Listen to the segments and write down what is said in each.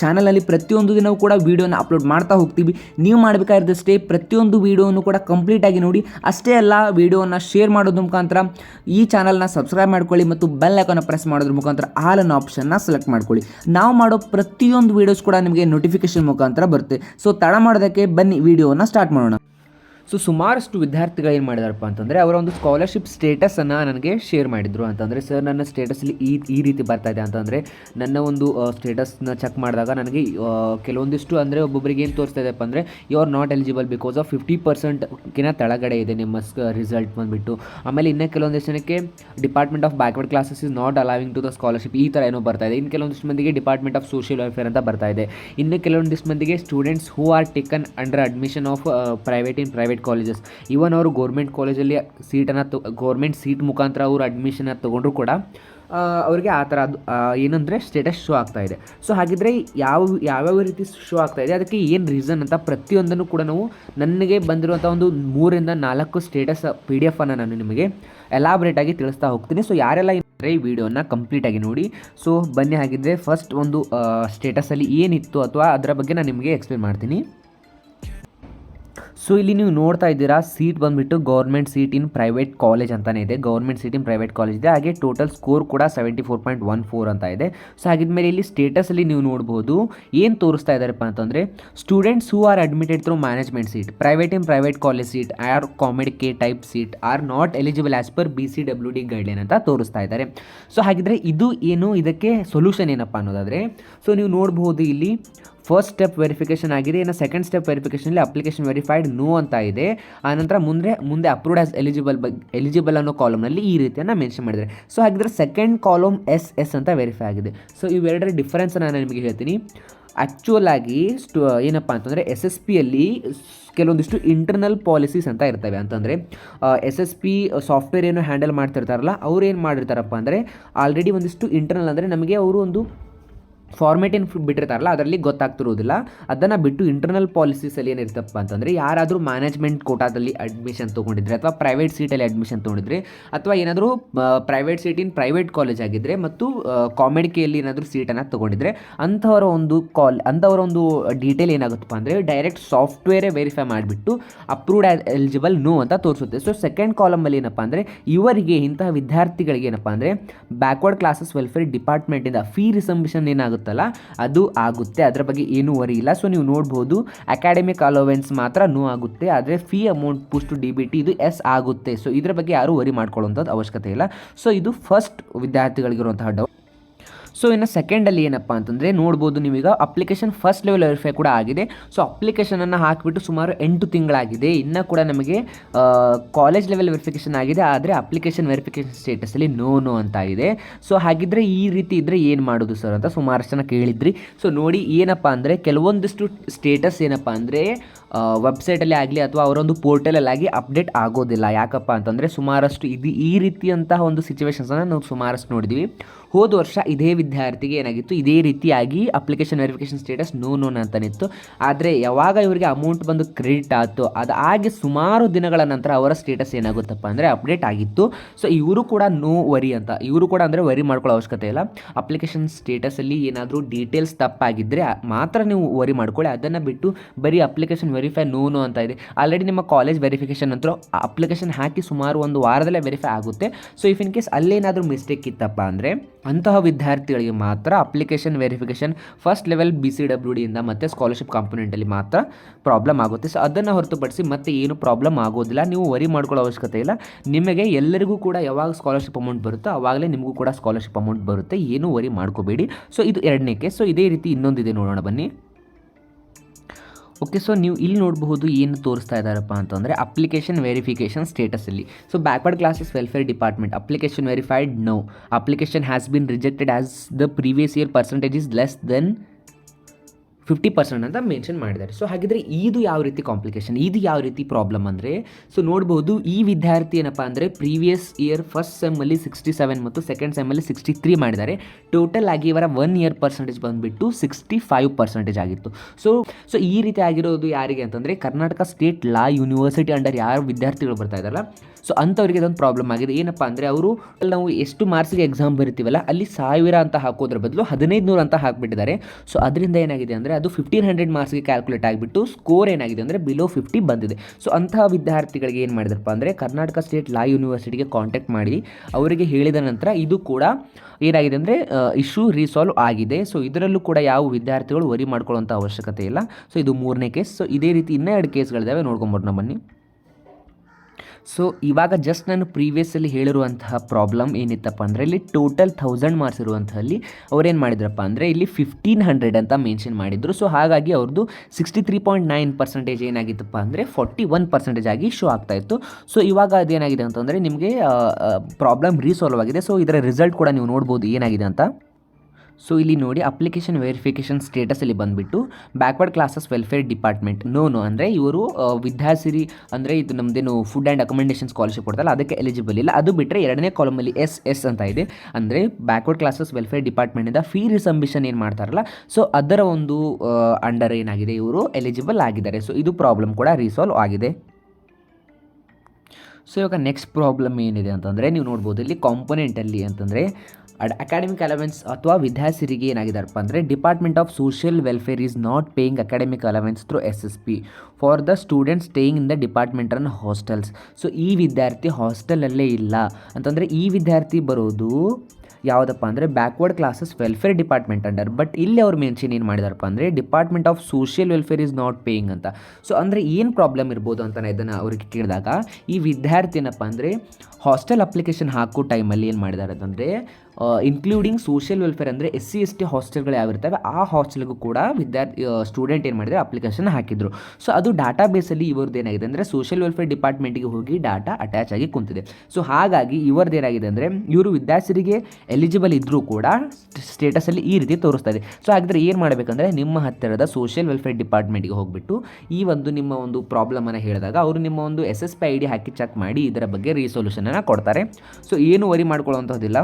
ಚಾನಲಲ್ಲಿ ಪ್ರತಿಯೊಂದು ದಿನವೂ ಕೂಡ ವೀಡಿಯೋನ ಅಪ್ಲೋಡ್ ಮಾಡ್ತಾ ಹೋಗ್ತೀವಿ. ನೀವು ಮಾಡಬೇಕಾಗಿದ್ದಷ್ಟೇ ಪ್ರತಿಯೊಂದು ವೀಡಿಯೋನು ಕೂಡ ಕಂಪ್ಲೀಟಾಗಿ ನೋಡಿ. ಅಷ್ಟೇ ಅಲ್ಲ, ವೀಡಿಯೋನ ಶೇರ್ ಮಾಡೋದ್ರ ಮುಖಾಂತರ ಈ ಚಾನಲ್ನ ಸಬ್ಸ್ಕ್ರೈಬ್ ಮಾಡ್ಕೊಳ್ಳಿ ಮತ್ತು ಬೆಲ್ ಐಕಾನ ಪ್ರೆಸ್ ಮಾಡೋದ್ರ ಮುಖಾಂತರ ಆಲ್ ಅನ್ನೋ ಆಪ್ಷನ್ನ ಸೆಲೆಕ್ಟ್ ಮಾಡ್ಕೊಳ್ಳಿ. ನಾವು ಮಾಡೋ ಪ್ರತಿಯೊಂದು ವೀಡಿಯೋಸ್ ಕೂಡ ನಿಮಗೆ ನೋಟಿಫಿಕೇಶನ್ ಮುಖಾಂತರ ಬರುತ್ತೆ. ಸೊ ತಡ ಮಾಡೋದಕ್ಕೆ ಬನ್ನಿ, ವೀಡಿಯೋನ ಸ್ಟಾರ್ಟ್ ಮಾಡೋಣ. ಸೊ ಸುಮಾರಷ್ಟು ವಿದ್ಯಾರ್ಥಿಗಳು ಏನು ಮಾಡಿದಾರಪ್ಪ ಅಂತಂದರೆ ಅವರ ಒಂದು ಸ್ಕಾಲರ್ಶಿಪ್ ಸ್ಟೇಟಸನ್ನು ನನಗೆ ಶೇರ್ ಮಾಡಿದರು ಅಂತಂದರೆ ಸರ್ ನನ್ನ ಸ್ಟೇಟಸಲ್ಲಿ ಈ ಈ ರೀತಿ ಬರ್ತಾ ಇದೆ ಅಂತಂದರೆ, ನನ್ನ ಒಂದು ಸ್ಟೇಟಸ್ನ ಚೆಕ್ ಮಾಡಿದಾಗ ನನಗೆ ಕೆಲವೊಂದಿಷ್ಟು ಅಂದರೆ ಒಬ್ಬೊಬ್ಬರಿಗೆ ಏನು ತೋರಿಸ್ತಾ ಇದೆಪ್ಪ ಅಂದರೆ you are not eligible because of fifty ಪರ್ಸೆಂಟ್ಗಿನ ತಳಗಡೆ ಇದೆ ನಿಮ್ಮ ರಿಸಲ್ಟ್ ಬಂದುಬಿಟ್ಟು. ಆಮೇಲೆ ಇನ್ನೂ ಕೆಲವೊಂದಿಷ್ಟು ಜನಕ್ಕೆ department of backward classes is not allowing to the scholarship ಈ ಥರ ಏನೋ ಬರ್ತಾ ಇದೆ. ಇನ್ನು ಕೆಲವೊಂದಿಷ್ಟು ಮಂದಿಗೆ ಡಿಪಾರ್ಟ್ಮೆಂಟ್ ಆಫ್ ಸೋಷಿಯಲ್ ವೆಲ್ಫೇರ್ ಅಂತ ಬರ್ತಾ ಇದೆ. ಇನ್ನು ಕೆಲವೊಂದಿಷ್ಟು ಮಂದಿಗೆ students who are taken under admission of private in private colleges even ಅವರು ಗೌರ್ಮೆಂಟ್ ಕಾಲೇಜಲ್ಲಿ ಸೀಟನ್ನು ತೊ ಗೌರ್ಮೆಂಟ್ ಸೀಟ್ ಮುಖಾಂತರ ಅವರು ಅಡ್ಮಿಷನ್ ತೊಗೊಂಡ್ರು ಕೂಡ ಅವರಿಗೆ ಆ ಥರ ಅದು ಏನಂದರೆ ಸ್ಟೇಟಸ್ ಶೋ ಆಗ್ತಾ ಇದೆ. ಸೊ ಹಾಗಿದ್ರೆ ಯಾವ, ಯಾವ್ಯಾವ ರೀತಿ ಶೋ ಆಗ್ತಾ ಇದೆ, ಅದಕ್ಕೆ ಏನು ರೀಸನ್ ಅಂತ ಪ್ರತಿಯೊಂದನ್ನು ಕೂಡ ನಾವು ನನಗೆ ಬಂದಿರುವಂಥ ಒಂದು ಮೂರಿಂದ ನಾಲ್ಕು ಸ್ಟೇಟಸ್ ಪಿ ಡಿ ಎಫನ್ನು ನಾನು ನಿಮಗೆ ಎಲಾಬ್ರೇಟಾಗಿ ತಿಳಿಸ್ತಾ ಹೋಗ್ತೀನಿ. ಸೊ ಯಾರೆಲ್ಲ ಈ ವಿಡಿಯೋನ ಕಂಪ್ಲೀಟಾಗಿ ನೋಡಿ. ಸೊ ಬನ್ನಿ, ಹಾಗಿದ್ರೆ ಫಸ್ಟ್ ಒಂದು ಸ್ಟೇಟಸಲ್ಲಿ ಏನಿತ್ತು ಅಥವಾ ಅದರ ಬಗ್ಗೆ ನಾನು ನಿಮಗೆ ಎಕ್ಸ್ಪ್ಲೇನ್ ಮಾಡ್ತೀನಿ. ಸೊ ಇಲ್ಲಿ ನೀವು ನೋಡ್ತಾ ಇದ್ದೀರಾ ಸೀಟ್ ಬಂದುಬಿಟ್ಟು government seat in private college ಅಂತಲೇ ಇದೆ. Government seat in private college ಇದೆ. ಹಾಗೆ ಟೋಟಲ್ ಸ್ಕೋರ್ ಕೂಡ seventy four point one four ಅಂತ ಇದೆ. ಸೊ ಹಾಗಿದ್ಮೇಲೆ ಇಲ್ಲಿ ಸ್ಟೇಟಸಲ್ಲಿ ನೀವು ನೋಡ್ಬೋದು. ಏನು ತೋರಿಸ್ತಾ ಇದ್ದಾರಪ್ಪ ಅಂತಂದರೆ students who are admitted through management seat private in private college seat are COMEDK type seat are not eligible as per B C W D guideline ಅಂತ ತೋರಿಸ್ತಾ ಇದ್ದಾರೆ. ಸೊ ಹಾಗಿದ್ರೆ ಇದು ಏನು, ಇದಕ್ಕೆ ಸೊಲ್ಯೂಷನ್ ಏನಪ್ಪ ಅನ್ನೋದಾದರೆ ಸೊ ನೀವು ನೋಡ್ಬೋದು ಇಲ್ಲಿ ಫಸ್ಟ್ ಸ್ಟೆಪ್ ವೆರಿಫಿಕೇಶನ್ ಆಗಿದೆ. ಇನ್ನು ಸೆಕೆಂಡ್ ಸ್ಟೆಪ್ ವೆರಿಫಿಕೇಷನಲ್ಲಿ ಅಪ್ಲಿಕೇಶನ್ ವೆರಿಫೈಡ್ ನೋ ಅಂತ ಇದೆ. ಆನಂತರ ಮುಂದೆ ಮುಂದೆ ಅಪ್ರೂವ್ಡ್ ಆಸ್ ಎಲಿಜಿಬಲ್ ಬಗ್ಗೆ ಎಲಿಜಿಬಲ್ ಅನ್ನೋ ಕಾಲಮ್ನಲ್ಲಿ ಈ ರೀತಿಯನ್ನು ಮೆನ್ಷನ್ ಮಾಡಿದ್ದಾರೆ. ಸೊ ಹಾಗಿದ್ರೆ ಸೆಕೆಂಡ್ ಕಾಲಮ್ ಎಸ್ ಎಸ್ ಅಂತ ವೆರಿಫೈ ಆಗಿದೆ. ಸೊ ಇವೆರಡರ ಡಿಫರೆನ್ಸ್ ನಾನು ನಿಮಗೆ ಹೇಳ್ತೀನಿ. ಆ್ಯಕ್ಚುಯಲ್ ಆಗಿ ಸ್ಟು ಏನಪ್ಪ ಅಂತಂದರೆ ಎಸ್ ಎಸ್ ಪಿಯಲ್ಲಿ ಕೆಲವೊಂದಿಷ್ಟು ಇಂಟರ್ನಲ್ ಪಾಲಿಸೀಸ್ ಅಂತ ಇರ್ತವೆ. ಅಂತಂದರೆ ಎಸ್ ಎಸ್ ಪಿ ಸಾಫ್ಟ್ವೇರ್ ಏನು ಹ್ಯಾಂಡಲ್ ಮಾಡ್ತಿರ್ತಾರಲ್ಲ ಅವ್ರು ಏನು ಮಾಡಿರ್ತಾರಪ್ಪ ಅಂದರೆ ಆಲ್ರೆಡಿ ಒಂದಿಷ್ಟು ಇಂಟರ್ನಲ್ ಅಂದರೆ ನಮಗೆ ಅವರು ಒಂದು ಫಾರ್ಮೇಟ್ ಏನು ಬಿಟ್ಟಿರ್ತಾರಲ್ಲ, ಅದರಲ್ಲಿ ಗೊತ್ತಾಗ್ತಿರೋದಿಲ್ಲ. ಅದನ್ನು ಬಿಟ್ಟು ಇಂಟರ್ನಲ್ ಪಾಲಿಸೀಸಲ್ಲಿ ಏನಿರ್ತಪ್ಪ ಅಂತಂದರೆ, ಯಾರಾದರೂ ಮ್ಯಾನೇಜ್ಮೆಂಟ್ ಕೋಟಾದಲ್ಲಿ ಅಡ್ಮಿಷನ್ ತೊಗೊಂಡಿದ್ರೆ ಅಥವಾ ಪ್ರೈವೇಟ್ ಸೀಟಲ್ಲಿ ಅಡ್ಮಿಷನ್ ತೊಗೊಂಡಿದ್ರೆ, ಅಥವಾ ಏನಾದರೂ private seat in private college ಆಗಿದ್ದರೆ ಮತ್ತು ಕಾಮೆಡಿಕೆಯಲ್ಲಿ ಏನಾದರೂ ಸೀಟನ್ನು ತೊಗೊಂಡಿದ್ರೆ, ಅಂಥವರ ಒಂದು ಕಾಲ್ ಅಂಥವರ ಒಂದು ಡೀಟೇಲ್ ಏನಾಗುತ್ತಪ್ಪ ಅಂದರೆ ಡೈರೆಕ್ಟ್ ಸಾಫ್ಟ್ವೇರೇ ವೆರಿಫೈ ಮಾಡಿಬಿಟ್ಟು ಅಪ್ರೂವ್ಡ್ ಎಲಿಜಿಬಲ್ ನೋ ಅಂತ ತೋರಿಸುತ್ತೆ. ಸೊ ಸೆಕೆಂಡ್ ಕಾಲಮಲ್ಲಿ ಏನಪ್ಪ ಅಂದರೆ, ಇವರಿಗೆ ಇಂತಹ ವಿದ್ಯಾರ್ಥಿಗಳಿಗೆ ಏನಪ್ಪ ಅಂದರೆ ಬ್ಯಾಕ್ವರ್ಡ್ ಕ್ಲಾಸಸ್ ವೆಲ್ಫೇರ್ ಡಿಪಾರ್ಟ್ಮೆಂಟಿಂದ ಫೀ ರಿಸಂಬಿಷನ್ ಏನಾಗುತ್ತಲ್ಲ ಅದು ಆಗುತ್ತೆ. ಅದರ ಬಗ್ಗೆ ಏನೂ ವರಿ ಇಲ್ಲ. ಸೊ ನೀವು ನೋಡ್ಬೋದು ಅಕಾಡೆಮಿಕ್ ಅಲೋವೆನ್ಸ್ ಮಾತ್ರ ನೋ ಆಗುತ್ತೆ. ಆದರೆ ಫೀ ಅಮೌಂಟ್ ಪುಷ್ಟು ಡಿ ಬಿ ಇದು ಎಸ್ ಆಗುತ್ತೆ. ಸೊ ಇದರ ಬಗ್ಗೆ ಯಾರೂ ವರಿ ಮಾಡ್ಕೊಳ್ಳುವಂಥದ್ದು ಅವಶ್ಯಕತೆ ಇಲ್ಲ. ಸೊ ಇದು ಫಸ್ಟ್ ವಿದ್ಯಾರ್ಥಿಗಳಿಗಿರುವಂತಹ ಡೌಟ್ ಸೊ ಇನ್ನು ಸೆಕೆಂಡಲ್ಲಿ ಏನಪ್ಪ ಅಂತಂದರೆ ನೋಡ್ಬೋದು ನೀವೀಗ ಅಪ್ಲಿಕೇಶನ್ ಫಸ್ಟ್ ಲೆವೆಲ್ ವೆರಿಫೈ ಕೂಡ ಆಗಿದೆ. ಸೊ ಅಪ್ಲಿಕೇಶನನ್ನು ಹಾಕಿಬಿಟ್ಟು ಸುಮಾರು ಎಂಟು ತಿಂಗಳಾಗಿದೆ. ಇನ್ನೂ ಕೂಡ ನಮಗೆ ಕಾಲೇಜ್ ಲೆವೆಲ್ ವೆರಿಫಿಕೇಷನ್ ಆಗಿದೆ. ಆದರೆ ಅಪ್ಲಿಕೇಶನ್ ವೆರಿಫಿಕೇಷನ್ ಸ್ಟೇಟಸಲ್ಲಿ ನೋ ನೋ ಅಂತ ಇದೆ. ಸೊ ಹಾಗಿದ್ರೆ ಈ ರೀತಿ ಇದ್ದರೆ ಏನು ಮಾಡೋದು ಸರ್ ಅಂತ ಸುಮಾರಷ್ಟು ಜನ ಕೇಳಿದ್ರಿ. ಸೊ ನೋಡಿ ಏನಪ್ಪ ಅಂದರೆ ಕೆಲವೊಂದಿಷ್ಟು ಸ್ಟೇಟಸ್ ಏನಪ್ಪ ಅಂದರೆ ವೆಬ್ಸೈಟಲ್ಲಿ ಆಗಲಿ ಅಥವಾ ಅವರೊಂದು ಪೋರ್ಟಲಲ್ಲಿ ಆಗಿ ಅಪ್ಡೇಟ್ ಆಗೋದಿಲ್ಲ. ಯಾಕಪ್ಪ ಅಂತಂದರೆ ಸುಮಾರಷ್ಟು ಇದು ಈ ರೀತಿಯಂತಹ ಒಂದು ಸಿಚುವೇಶನ್ಸನ್ನು ನಾವು ಸುಮಾರಷ್ಟು ನೋಡಿದ್ವಿ. ಹೋದ ವರ್ಷ ಇದೇ ವಿದ್ಯಾರ್ಥಿಗೆ ಏನಾಗಿತ್ತು? ಇದೇ ರೀತಿಯಾಗಿ ಅಪ್ಲಿಕೇಶನ್ ವೆರಿಫಿಕೇಷನ್ ಸ್ಟೇಟಸ್ ನೋ ನೋನ್ ಅಂತನಿತ್ತು ಆದರೆ ಯಾವಾಗ ಇವರಿಗೆ ಅಮೌಂಟ್ ಬಂದು ಕ್ರೆಡಿಟ್ ಆಯಿತು ಅದಾಗಿ ಸುಮಾರು ದಿನಗಳ ನಂತರ ಅವರ ಸ್ಟೇಟಸ್ ಏನಾಗುತ್ತಪ್ಪ ಅಂದರೆ ಅಪ್ಡೇಟ್ ಆಗಿತ್ತು. ಸೊ ಇವರು ಕೂಡ ನೋ ವರಿ ಅಂತ. ಇವರು ಕೂಡ ಅಂದರೆ ವರಿ ಮಾಡ್ಕೊಳ್ಳೋ ಅವಶ್ಯಕತೆ ಇಲ್ಲ. ಅಪ್ಲಿಕೇಶನ್ ಸ್ಟೇಟಸಲ್ಲಿ ಏನಾದರೂ ಡೀಟೇಲ್ಸ್ ತಪ್ಪಾಗಿದ್ದರೆ ಮಾತ್ರ ನೀವು ವರಿ ಮಾಡ್ಕೊಳ್ಳಿ. ಅದನ್ನು ಬಿಟ್ಟು ಬರೀ ಅಪ್ಲಿಕೇಶನ್ ವೆರಿಫೈ ನೂನು ಅಂತ ಇದೆ. ಆಲ್ರೆಡಿ ನಿಮ್ಮ ಕಾಲೇಜ್ ವೆರಿಫಿಕೇಷನ್ ನಂತರ ಅಪ್ಲಿಕೇಶನ್ ಹಾಕಿ ಸುಮಾರು ಒಂದು ವಾರದಲ್ಲೇ ವೆರಿಫೈ ಆಗುತ್ತೆ. ಸೊ ಇಫ್ ಇನ್ ಕೇಸ್ ಅಲ್ಲೇನಾದರೂ ಮಿಸ್ಟೇಕ್ ಇತ್ತಪ್ಪ ಅಂದರೆ ಅಂತಹ ವಿದ್ಯಾರ್ಥಿಗಳಿಗೆ ಮಾತ್ರ application verification first level B C W ಡಿಯಿಂದ ಮತ್ತು ಸ್ಕಾಲರ್ಶಿಪ್ ಕಾಂಪೊನೆಂಟಲ್ಲಿ ಮಾತ್ರ ಪ್ರಾಬ್ಲಮ್ ಆಗುತ್ತೆ. ಸೊ ಅದನ್ನು ಹೊರತುಪಡಿಸಿ ಮತ್ತೆ ಏನು ಪ್ರಾಬ್ಲಮ್ ಆಗೋದಿಲ್ಲ. ನೀವು ವರಿ ಮಾಡ್ಕೊಳ್ಳೋ ಅವಶ್ಯಕತೆ ಇಲ್ಲ. ನಿಮಗೆ ಎಲ್ಲರಿಗೂ ಕೂಡ ಯಾವಾಗ ಸ್ಕಾಲರ್ಶಿಪ್ ಅಮೌಂಟ್ ಬರುತ್ತೋ ಆವಾಗಲೇ ನಿಮಗೂ ಕೂಡ ಸ್ಕಾಲರ್ಶಿಪ್ ಅಮೌಂಟ್ ಬರುತ್ತೆ. ಏನು ವರಿ ಮಾಡ್ಕೋಬೇಡಿ. ಸೊ ಇದು ಎರಡನೇ ಕೇಸ್ ಸೊ ಇದೇ ರೀತಿ ಇನ್ನೊಂದಿದೆ ನೋಡೋಣ ಬನ್ನಿ. ಓಕೆ ಸೊ ನೀವು ಇಲ್ಲಿ ನೋಡಬಹುದು ಏನು ತೋರಿಸ್ತಾ ಇದ್ದಾರಪ್ಪ ಅಂತಂದರೆ application verification ಸ್ಟೇಟಸಲ್ಲಿ so backward classes welfare department application verified no application has been rejected as the previous year percentage is less than fifty percent ಅಂತ ಮೆನ್ಷನ್ ಮಾಡಿದ್ದಾರೆ. ಸೊ ಹಾಗಿದ್ರೆ ಇದು ಯಾವ ರೀತಿ ಕಾಂಪ್ಲಿಕೇಶನ್ ಇದು ಯಾವ ರೀತಿ ಪ್ರಾಬ್ಲಮ್ ಅಂದರೆ ಸೊ ನೋಡ್ಬೋದು, ಈ ವಿದ್ಯಾರ್ಥಿ ಏನಪ್ಪ ಅಂದರೆ ಪ್ರೀವಿಯಸ್ ಇಯರ್ ಫಸ್ಟ್ ಸೆಮ್ಮಲ್ಲಿ ಸಿಕ್ಸ್ಟಿ ಸೆವೆನ್ ಮತ್ತು ಸೆಕೆಂಡ್ ಸೆಮ್ಮಲ್ಲಿ ಸಿಕ್ಸ್ಟಿ ತ್ರೀ ಮಾಡಿದ್ದಾರೆ. ಟೋಟಲ್ ಆಗಿ ಇವರ ಒನ್ ಇಯರ್ ಪರ್ಸೆಂಟೇಜ್ ಬಂದುಬಿಟ್ಟು ಸಿಕ್ಸ್ಟಿ ಫೈವ್ ಪರ್ಸೆಂಟೇಜ್ ಆಗಿತ್ತು. ಸೊ ಸೊ ಈ ರೀತಿ ಆಗಿರೋದು ಯಾರಿಗೆ ಅಂತಂದರೆ, Karnataka state law university under ಯಾರು ವಿದ್ಯಾರ್ಥಿಗಳು ಬರ್ತಾ ಇದ್ದಾರಲ್ಲ ಸೊ ಅಂಥವ್ರಿಗೆ ಇದೊಂದು ಪ್ರಾಬ್ಲಮ್ ಆಗಿದೆ. ಏನಪ್ಪ ಅಂದರೆ, ಅವರು ನಾವು ಎಷ್ಟು ಮಾರ್ಕ್ಸಿಗೆ ಎಕ್ಸಾಮ್ ಬರಿತೀವಲ್ಲ, ಅಲ್ಲಿ ಸಾವಿರ ಅಂತ ಹಾಕೋದ್ರ ಬದಲು ಹದಿನೈದು ನೂರು ಅಂತ ಹಾಕಿಬಿಟ್ಟಿದ್ದಾರೆ. ಸೊ ಅದರಿಂದ ಏನಾಗಿದೆ ಅಂದರೆ ಅದು ಫಿಫ್ಟೀನ್ ಹಂಡ್ರೆಡ್ ಮಾರ್ಕ್ಸ್ಗೆ ಕ್ಯಾಲ್ಕುಲೇಟ್ ಆಗಿಬಿಟ್ಟು ಸ್ಕೋರ್ ಏನಾಗಿದೆ ಅಂದರೆ ಬಿಲೋ ಫಿಫ್ಟಿ ಬಂದಿದೆ. ಸೊ ಅಂತಹ ವಿದ್ಯಾರ್ಥಿಗಳಿಗೆ ಏನು ಮಾಡಿದ್ರಪ್ಪ ಅಂದರೆ ಕರ್ನಾಟಕ ಸ್ಟೇಟ್ ಲಾ ಯೂನಿವರ್ಸಿಟಿಗೆ ಕಾಂಟ್ಯಾಕ್ಟ್ ಮಾಡಿ, ಅವರಿಗೆ ಹೇಳಿದ ನಂತರ ಇದು ಕೂಡ ಏನಾಗಿದೆ ಅಂದರೆ ಇಶ್ಯೂ ರೀಸಾಲ್ವ್ ಆಗಿದೆ. ಸೊ ಇದರಲ್ಲೂ ಕೂಡ ಯಾವ ವಿದ್ಯಾರ್ಥಿಗಳು ವರಿ ಮಾಡ್ಕೊಳ್ಳೋಂಥ ಅವಶ್ಯಕತೆ ಇಲ್ಲ. ಸೊ ಇದು ಮೂರನೇ ಕೇಸ್ ಸೊ ಇದೇ ರೀತಿ ಇನ್ನೂ ಎರಡು ಕೇಸ್ಗಳಿದ್ದಾವೆ ನೋಡ್ಕೊಂಬೋದು ಬನ್ನಿ. ಸೊ ಇವಾಗ ಜಸ್ಟ್ ನಾನು ಪ್ರೀವಿಯಸ್ಸಲ್ಲಿ ಹೇಳಿರುವಂತಹ ಪ್ರಾಬ್ಲಮ್ ಏನಿತ್ತಪ್ಪ ಅಂದರೆ ಇಲ್ಲಿ ಟೋಟಲ್ ಥೌಸಂಡ್ ಮಾರ್ಕ್ಸ್ ಇರುವಂಥಲ್ಲಿ ಅವ್ರೇನು ಮಾಡಿದ್ರಪ್ಪ ಅಂದರೆ ಇಲ್ಲಿ ಫಿಫ್ಟೀನ್ ಹಂಡ್ರೆಡ್ ಅಂತ ಮೆನ್ಷನ್ ಮಾಡಿದರು. ಸೊ ಹಾಗಾಗಿ ಅವ್ರದ್ದು sixty three point nine percentage ಏನಾಗಿತ್ತಪ್ಪ ಅಂದರೆ ಫಾರ್ಟಿ ಒನ್ ಪರ್ಸೆಂಟೇಜ್ ಆಗಿ ಶೋ ಆಗ್ತಾ ಇತ್ತು. ಸೊ ಇವಾಗ ಅದೇನಾಗಿದೆ ಅಂತಂದರೆ ನಿಮಗೆ ಪ್ರಾಬ್ಲಮ್ ರೀಸಾಲ್ವ್ ಆಗಿದೆ. ಸೊ ಇದರ ರಿಸಲ್ಟ್ ಕೂಡ ನೀವು ನೋಡ್ಬೋದು ಏನಾಗಿದೆ ಅಂತ. ಸೊ ಇಲ್ಲಿ ನೋಡಿ ಅಪ್ಲಿಕೇಶನ್ ವೆರಿಫಿಕೇಷನ್ ಸ್ಟೇಟಸಲ್ಲಿ ಬಂದುಬಿಟ್ಟು backward classes welfare department no no ಅಂದರೆ ಇವರು ವಿದ್ಯಾಸಿರಿ, ಅಂದರೆ ಇದು ನಮ್ಮದೇನು ಫುಡ್ ಆ್ಯಂಡ್ ಅಕಮೆಂಡೇಷನ್ ಸ್ಕಾಲರ್ಶಿಪ್ ಕೊಡ್ತಲ್ಲ ಅದಕ್ಕೆ ಎಲಿಜಿಬಲ್ ಇಲ್ಲ. ಅದು ಬಿಟ್ಟರೆ ಎರಡನೇ ಕಾಲಮಲ್ಲಿ ಎಸ್ ಎಸ್ ಅಂತ ಇದೆ. ಅಂದರೆ ಬ್ಯಾಕ್ವರ್ಡ್ ಕ್ಲಾಸಸ್ ವೆಲ್ಫೇರ್ ಡಿಪಾರ್ಟ್ಮೆಂಟಿಂದ ಫೀ ರಿಸಂಬಿಷನ್ ಏನು ಮಾಡ್ತಾರಲ್ಲ ಸೊ ಅದರ ಒಂದು ಅಂಡರ್ ಏನಾಗಿದೆ, ಇವರು ಎಲಿಜಿಬಲ್ ಆಗಿದ್ದಾರೆ. ಸೊ ಇದು ಪ್ರಾಬ್ಲಮ್ ಕೂಡ ರಿಸಾಲ್ವ್ ಆಗಿದೆ. ಸೊ ಇವಾಗ ನೆಕ್ಸ್ಟ್ ಪ್ರಾಬ್ಲಮ್ ಏನಿದೆ ಅಂತಂದರೆ ನೀವು ನೋಡ್ಬೋದು ಇಲ್ಲಿ ಕಾಂಪೊನೆಂಟಲ್ಲಿ ಅಂತಂದರೆ ಅಡ್ ಅಕಾಡೆಮಿಕ್ ಅಲವೆನ್ಸ್ ಅಥವಾ ವಿದ್ಯಾಸಿರಿಗೆ ಏನಾಗಿದಾರಪ್ಪ ಅಂದರೆ department of social welfare is not paying academic allowance through S S P for the students staying in the department run hostels so ಈ ವಿದ್ಯಾರ್ಥಿ ಹಾಸ್ಟೆಲಲ್ಲೇ ಇಲ್ಲ. ಅಂತಂದರೆ ಈ ವಿದ್ಯಾರ್ಥಿ ಬರೋದು ಯಾವುದಪ್ಪ ಅಂದರೆ backward classes welfare department under but ಇಲ್ಲಿ ಅವ್ರು ಮೆನ್ಷನ್ ಏನು ಮಾಡಿದಾರಪ್ಪ ಅಂದರೆ department of social welfare is not paying ಅಂತ. ಸೊ ಅಂದರೆ ಏನು ಪ್ರಾಬ್ಲಮ್ ಇರ್ಬೋದು ಅಂತ ನಾನು ಇದನ್ನು ಅವ್ರಿಗೆ ಕೇಳಿದಾಗ ಈ ವಿದ್ಯಾರ್ಥಿ ಏನಪ್ಪ ಅಂದರೆ ಹಾಸ್ಟೆಲ್ ಅಪ್ಲಿಕೇಶನ್ ಹಾಕೋ ಟೈಮಲ್ಲಿ ಏನು ಮಾಡಿದ್ದಾರೆ ಅಂತಂದರೆ ಇನ್ಕ್ಲೂಡಿಂಗ್ ಸೋಷಿಯಲ್ ವೆಲ್ಫೇರ್ ಅಂದರೆ ಎಸ್ ಸಿ ಎಸ್ ಟಿ ಹಾಸ್ಟೆಲ್ಗಳು ಯಾವಿರ್ತವೆ ಆ ಹಾಸ್ಟೆಲ್ಗೂ ಕೂಡ ವಿದ್ಯಾರ್ಥಿ ಸ್ಟೂಡೆಂಟ್ ಏನು ಮಾಡಿದರೆ? ಅಪ್ಲಿಕೇಶನ್ ಹಾಕಿದ್ರು. ಸೊ ಅದು ಡಾಟಾ ಬೇಸಲ್ಲಿ ಇವ್ರದ್ದು ಏನಾಗಿದೆ ಅಂದರೆ ಸೋಷಿಯಲ್ ವೆಲ್ಫೇರ್ ಡಿಪಾರ್ಟ್ಮೆಂಟಿಗೆ ಹೋಗಿ ಡಾಟಾ ಅಟ್ಯಾಚ್ ಆಗಿ ಕುಂತಿದೆ. ಸೊ ಹಾಗಾಗಿ ಇವ್ರದ್ದು ಏನಾಗಿದೆ ಅಂದರೆ ಇವರು ವಿದ್ಯಾರ್ಥಿಗೆ ಎಲಿಜಿಬಲ್ ಇದ್ದರೂ ಕೂಡ ಸ್ಟೇಟಸಲ್ಲಿ ಈ ರೀತಿ ತೋರಿಸ್ತಾ ಇದೆ. ಸೊ ಹಾಗಿದ್ರೆ ಏನು ಮಾಡಬೇಕಂದ್ರೆ ನಿಮ್ಮ ಹತ್ತಿರದ ಸೋಷಿಯಲ್ ವೆಲ್ಫೇರ್ ಡಿಪಾರ್ಟ್ಮೆಂಟ್ಗೆ ಹೋಗಿಬಿಟ್ಟು ಈ ಒಂದು ನಿಮ್ಮ ಒಂದು ಪ್ರಾಬ್ಲಮನ್ನು ಹೇಳಿದಾಗ ಅವರು ನಿಮ್ಮ ಒಂದು S S P I D hockey check ಮಾಡಿ ಇದರ ಬಗ್ಗೆ ರೀಸೊಲ್ಯೂಷನನ್ನು ಕೊಡ್ತಾರೆ. ಸೊ ಏನು ವರಿ ಮಾಡ್ಕೊಳ್ಳೋವಂಥದ್ದಿಲ್ಲ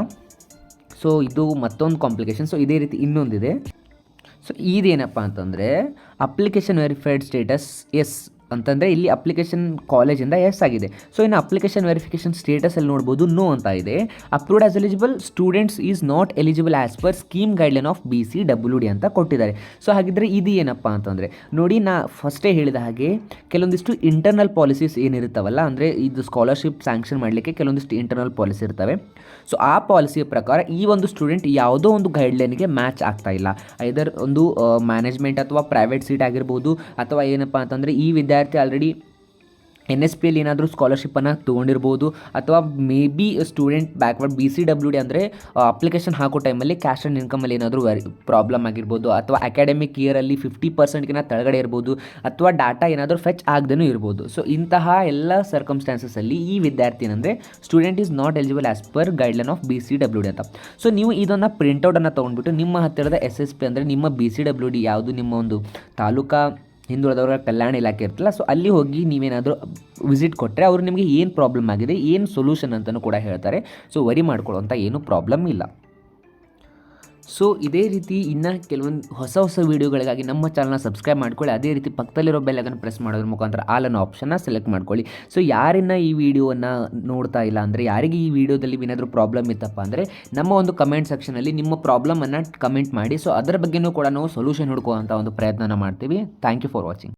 ಸೊ ಇದು ಮತ್ತೊಂದು ಕಾಂಪ್ಲಿಕೇಶನ್ ಸೊ ಇದೇ ರೀತಿ ಇನ್ನೊಂದಿದೆ. ಸೊ ಇದೇನಪ್ಪ ಅಂತಂದರೆ ಅಪ್ಲಿಕೇಶನ್ ವೆರಿಫೈಡ್ ಸ್ಟೇಟಸ್ ಎಸ್ ಅಂತಂದರೆ ಇಲ್ಲಿ ಅಪ್ಲಿಕೇಶನ್ ಕಾಲೇಜಿಂದ ಎಸ್ ಆಗಿದೆ. ಸೊ ಇನ್ನು ಅಪ್ಲಿಕೇಶನ್ ವೆರಿಫಿಕೇಷನ್ ಸ್ಟೇಟಸಲ್ಲಿ ನೋಡ್ಬೋದು ನೋ ಅಂತ ಇದೆ. Approved as eligible students is not eligible as per scheme guideline of B C W D ಅಂತ ಕೊಟ್ಟಿದ್ದಾರೆ. ಸೊ ಹಾಗಿದ್ರೆ ಇದು ಏನಪ್ಪ ಅಂತಂದರೆ, ನೋಡಿ ನಾ ಫಸ್ಟೇ ಹೇಳಿದ ಹಾಗೆ ಕೆಲವೊಂದಿಷ್ಟು ಇಂಟರ್ನಲ್ ಪಾಲಿಸೀಸ್ ಏನಿರುತ್ತವಲ್ಲ, ಅಂದರೆ ಇದು ಸ್ಕಾಲರ್ಶಿಪ್ ಸ್ಯಾಂಕ್ಷನ್ ಮಾಡಲಿಕ್ಕೆ ಕೆಲವೊಂದಿಷ್ಟು ಇಂಟರ್ನಲ್ ಪಾಲಿಸಿ ಇರ್ತವೆ. ಸೊ ಆ ಪಾಲಿಸಿಯ ಪ್ರಕಾರ ಈ ಒಂದು ಸ್ಟೂಡೆಂಟ್ ಯಾವುದೋ ಒಂದು ಗೈಡ್ಲೈನ್ಗೆ ಮ್ಯಾಚ್ ಆಗ್ತಾ ಇಲ್ಲ. ಐದರ್ ಒಂದು ಮ್ಯಾನೇಜ್ಮೆಂಟ್ ಅಥವಾ ಪ್ರೈವೇಟ್ ಸೀಟ್ ಆಗಿರ್ಬೋದು, ಅಥವಾ ಏನಪ್ಪ ಅಂತಂದರೆ ಈ ವಿದ್ಯಾರ್ಥಿ ಆಲ್ರೆಡಿ ಎನ್ ಎಸ್ ಪಿಯಲ್ಲಿ ಏನಾದರೂ ಸ್ಕಾಲರ್ಶಿಪ್ಪನ್ನು ತೊಗೊಂಡಿರ್ಬೋದು, ಅಥವಾ maybe student backward B C W D ಅಂದರೆ ಅಪ್ಲಿಕೇಶನ್ ಹಾಕೋ ಟೈಮಲ್ಲಿ ಕ್ಯಾಶ್ ಆ್ಯಂಡ್ ಇನ್ಕಮಲ್ಲಿ ಏನಾದರೂ ಪ್ರಾಬ್ಲಮ್ ಆಗಿರ್ಬೋದು, ಅಥವಾ ಅಕಾಡೆಮಿಕ್ ಇಯರಲ್ಲಿ ಫಿಫ್ಟಿ ಪರ್ಸೆಂಟ್ಗಿನ ತಳಗಡೆ ಇರ್ಬೋದು, ಅಥವಾ ಡಾಟಾ ಏನಾದರೂ ಫೆಚ್ ಆಗದೇ ಇರ್ಬೋದು. ಸೊ ಇಂತಹ ಎಲ್ಲ ಸರ್ಕಮ್ಸ್ಟಾನ್ಸಸಲ್ಲಿ ಈ ವಿದ್ಯಾರ್ಥಿ ಏನಂದರೆ student is not eligible as per guideline of B C W D ಅಂತ. ಸೊ ನೀವು ಇದನ್ನು ಪ್ರಿಂಟೌಟನ್ನು ತೊಗೊಂಡ್ಬಿಟ್ಟು ನಿಮ್ಮ ಹತ್ತಿರದ ಎಸ್ ಎಸ್ ಪಿ ಅಂದರೆ ನಿಮ್ಮ ಬಿ ಸಿ ಡಬ್ಲ್ಯೂ ಡಿ ಯಾವುದು, ನಿಮ್ಮ ಒಂದು ತಾಲೂಕಾ ಹಿಂದುಳಿದವರ ಕಲ್ಯಾಣ ಇಲಾಖೆ ಇರ್ತಲ್ಲ ಸೊ ಅಲ್ಲಿ ಹೋಗಿ ನೀವೇನಾದರೂ ವಿಸಿಟ್ ಕೊಟ್ಟರೆ ಅವರು ನಿಮಗೆ ಏನು ಪ್ರಾಬ್ಲಮ್ ಆಗಿದೆ, ಏನು ಸೊಲ್ಯೂಷನ್ ಅಂತಲೂ ಕೂಡ ಹೇಳ್ತಾರೆ. ಸೊ ವರಿ ಮಾಡ್ಕೊಳ್ಳೋಂಥ ಏನೂ ಪ್ರಾಬ್ಲಮ್ ಇಲ್ಲ. ಸೊ ಇದೇ ರೀತಿ ಇನ್ನು ಕೆಲವೊಂದು ಹೊಸ ಹೊಸ ವೀಡಿಯೋಗಳಿಗಾಗಿ ನಮ್ಮ ಚಾನಲ್ನ ಸಬ್ಸ್ಕ್ರೈಬ್ ಮಾಡ್ಕೊಳ್ಳಿ. ಅದೇ ರೀತಿ ಪಕ್ಕದಲ್ಲಿರೋ ಬೆಲ್ಲನ್ನು ಪ್ರೆಸ್ ಮಾಡೋದ್ರ ಮುಖಾಂತರ ಆಲ್ ಅನ್ನೋ ಆಪ್ಷನ್ನ ಸೆಲೆಕ್ಟ್ ಮಾಡ್ಕೊಳ್ಳಿ. ಸೊ ಯಾರನ್ನ ಈ ವಿಡಿಯೋವನ್ನು ನೋಡ್ತಾ ಇಲ್ಲ ಅಂದರೆ, ಯಾರಿಗೆ ಈ ವಿಡಿಯೋದಲ್ಲಿ ಏನಾದರೂ ಪ್ರಾಬ್ಲಮ್ ಇತ್ತಪ್ಪ ಅಂದರೆ, ನಮ್ಮ ಒಂದು ಕಮೆಂಟ್ ಸೆಕ್ಷನಲ್ಲಿ ನಿಮ್ಮ ಪ್ರಾಬ್ಲಮನ್ನು ಕಮೆಂಟ್ ಮಾಡಿ. ಸೊ ಅದರ ಬಗ್ಗೆನೂ ಕೂಡ ನಾವು ಸೊಲ್ಯೂಷನ್ ಹುಡುಕುವಂಥ ಒಂದು ಪ್ರಯತ್ನ ಮಾಡ್ತೀವಿ. Thank you for watching